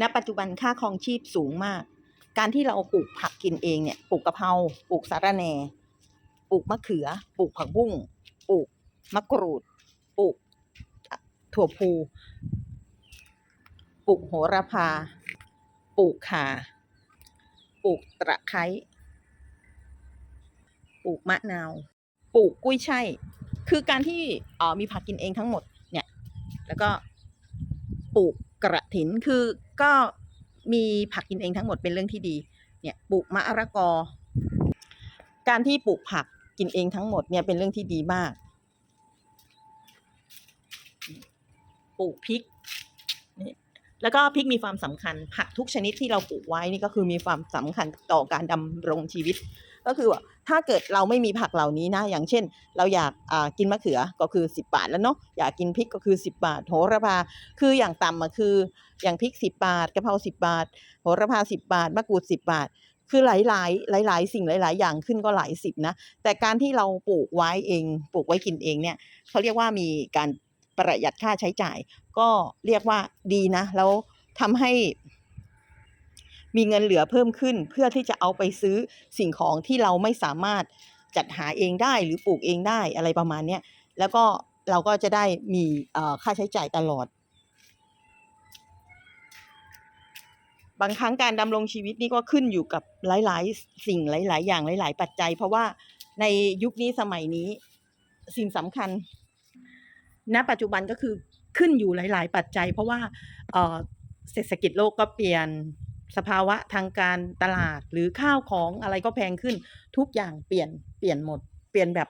ณปัจจุบันค่าครองชีพสูงมาก การที่เราปลูกผักกินเองเนี่ยปลูกกะเพราปลูกสะระแหน่ปลูกมะเขือปลูกผักบุ้งปลูกมะกรูดปลูกถั่วพูปลูกโหระพาปลูกข่าปลูกตะไคร้ปลูกมะนาวปลูกกุ้ยช่ายคือการที่ออมีผักกินเองทั้งหมดเนี่ยแล้วก็ปลูก กระถินคือก็มีผักกินเองทั้งหมดเป็นเรื่องที่ดีเนี่ยปลูกมะระกอ การที่ปลูกผักกินเองทั้งหมดเนี่ยเป็นเรื่องที่ดีมากปลูกพริกแล้วก็พริกมีความสำคัญผักทุกชนิดที่เราปลูกไว้นี่ก็คือมีความสำคัญต่อการดำรงชีวิต ก็คือว่าถ้าเกิดเราไม่มีผักเหล่านี้นะ อย่างเช่น เราอยากกินมะเขือก็คือ 10 บาทแล้วเนาะอยากกินพริกก็คือ 10 บาท โหระพาคืออย่างต่ำอะคือ อย่างพริก 10 บาทกะเพรา10 บาท โหระพา 10 บาทมะกรูด 10 บาท คือหลายๆหลายๆสิ่งหลาย ๆ อย่างขึ้นก็หลายสิบนะแต่การที่เราปลูกไว้เองปลูกไว้กินเองเนี่ยเขาเรียกว่ามีการประหยัดค่าใช้จ่าย ก็เรียกว่าดีนะแล้วทำให้ มีเงินเหลือเพิ่มขึ้น เพื่อที่จะเอาไปซื้อสิ่งของที่เราไม่สามารถจัดหาเองได้หรือปลูกเองได้อะไรประมาณเนี้ยแล้วก็เราก็จะได้มีค่าใช้จ่ายตลอด บางครั้งการดำรงชีวิตนี่ก็ขึ้นอยู่กับหลาย ๆ สิ่งหลาย ๆ อย่างหลาย ๆ ปัจจัย เพราะว่าในยุคนี้สมัยนี้สิ่งสำคัญ ณ ปัจจุบันก็คือขึ้นอยู่หลาย ๆ ปัจจัย เพราะว่าเศรษฐกิจโลกก็เปลี่ยน สภาวะทางการตลาดหรือข้าวของอะไรก็แพงขึ้น ทุกอย่างเปลี่ยนเปลี่ยนหมด เปลี่ยนแบบ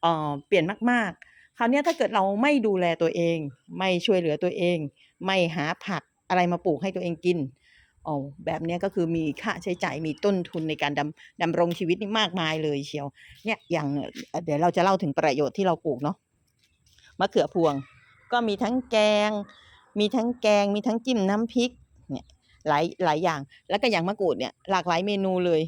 เอ่อเปลี่ยนมาก ๆ คราวนี้ถ้าเกิดเราไม่ดูแลตัวเอง ไม่ช่วยเหลือตัวเอง ไม่หาผักอะไรมาปลูกให้ตัวเองกินอ๋อแบบนี้ก็คือมีค่าใช้จ่ายมีต้นทุนในการดำดำรงชีวิตนี่มากมายเลยเชียว เนี่ยอย่างเดี๋ยวเราจะเล่าถึงประโยชน์ที่เราปลูกเนาะมะเขือพวง ก็มีทั้งแกง มีทั้งแกง มีทั้งจิ้มน้ำพริก หลายหลายอย่าง แล้วก็อย่างมะกรูดเนี่ยหลากหลายเมนูเลย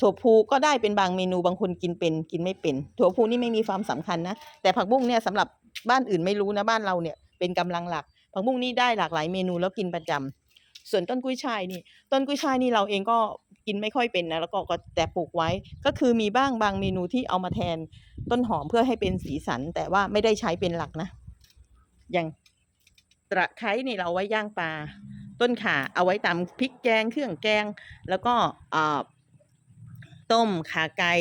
ถั่วพูก็ได้เป็นบางเมนูบางคนกินเป็นกินไม่เป็น ถั่วพูนี่ไม่มีความสำคัญนะ แต่ผักบุ้งเนี่ยสำหรับบ้านอื่นไม่รู้นะบ้านเราเนี่ยเป็นกำลังหลัก ผักบุ้งนี่ได้หลากหลายเมนูแล้วกินประจำส่วนต้นกุ้ยช่ายนี่ ต้นกุ้ยช่ายนี่เราเองก็กินไม่ค่อยเป็นนะแล้วก็แต่ปลูกไว้ก็คือมีบ้างบางเมนูที่เอามาแทนต้นหอมเพื่อให้เป็นสีสัน แต่ว่าไม่ได้ใช้เป็นหลักนะ อย่าง ตะไคร้นี่เราไว้ย่างปลา ต้นข่าเอาไว้ตำพริกแกงเครื่องแกง แล้วก็ต้มขาไก่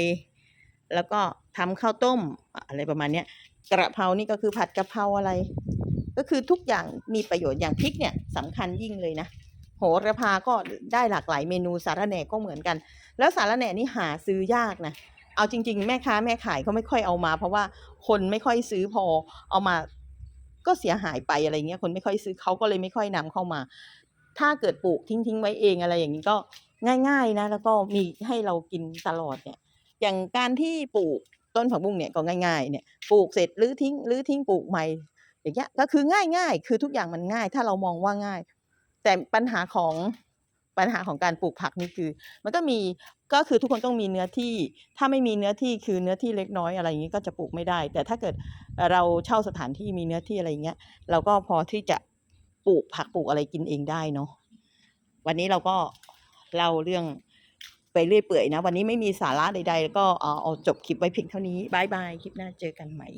แล้วก็ทำข้าวต้มอะไรประมาณนี้กระเพรานี่ก็คือผัดกะเพราอะไร ก็คือทุกอย่างมีประโยชน์อย่างพริกเนี่ยสำคัญยิ่งเลยนะโหระพาก็ได้หลากหลายเมนูสาระแหน่ก็เหมือนกัน แล้วสาระแหน่นี่หาซื้อยากนะเอาจริง ๆ แม่ค้าแม่ขายเขาไม่ค่อยเอามา เพราะว่าคนไม่ค่อยซื้อพอเอามา ก็เสียหายไปอะไรเงี้ยคนไม่ค่อยซื้อเขาก็เลยไม่ค่อยนำเข้ามา ถ้าเกิดปลูกทิ้งๆไว้เองอะไรอย่างนี้ก็ง่าย ๆนะ แล้วก็มีให้เรากินตลอดเนี่ย อย่างการที่ปลูกต้นผักบุ้งเนี่ยก็ง่ายๆเนี่ยปลูกเสร็จรื้อทิ้งรื้อทิ้งปลูกใหม่อย่างเงี้ยก็คือง่ายๆ คือทุกอย่างมันง่าย ถ้าเรามองว่าง่าย แต่ปัญหาของ ปัญหาของการปลูกผักนี่คือ มันก็มีก็คือทุกคนต้องมีเนื้อที่ ถ้าไม่มีเนื้อที่คือเนื้อที่เล็กน้อยอะไรอย่างนี้ก็จะปลูกไม่ได้ แต่ถ้าเกิดเราเช่าสถานที่มีเนื้อที่อะไรอย่างเงี้ยเราก็พอที่จะปลูกผักปลูกอะไรกินเองได้เนาะวันนี้เราก็เล่าเรื่องไปเรื่อยเปื่อยนะ วันนี้ไม่มีสาระใดๆแล้วก็อาเอาจบคลิปไว้เพียงเท่านี้บายบายคลิปหน้าเจอกันใหม่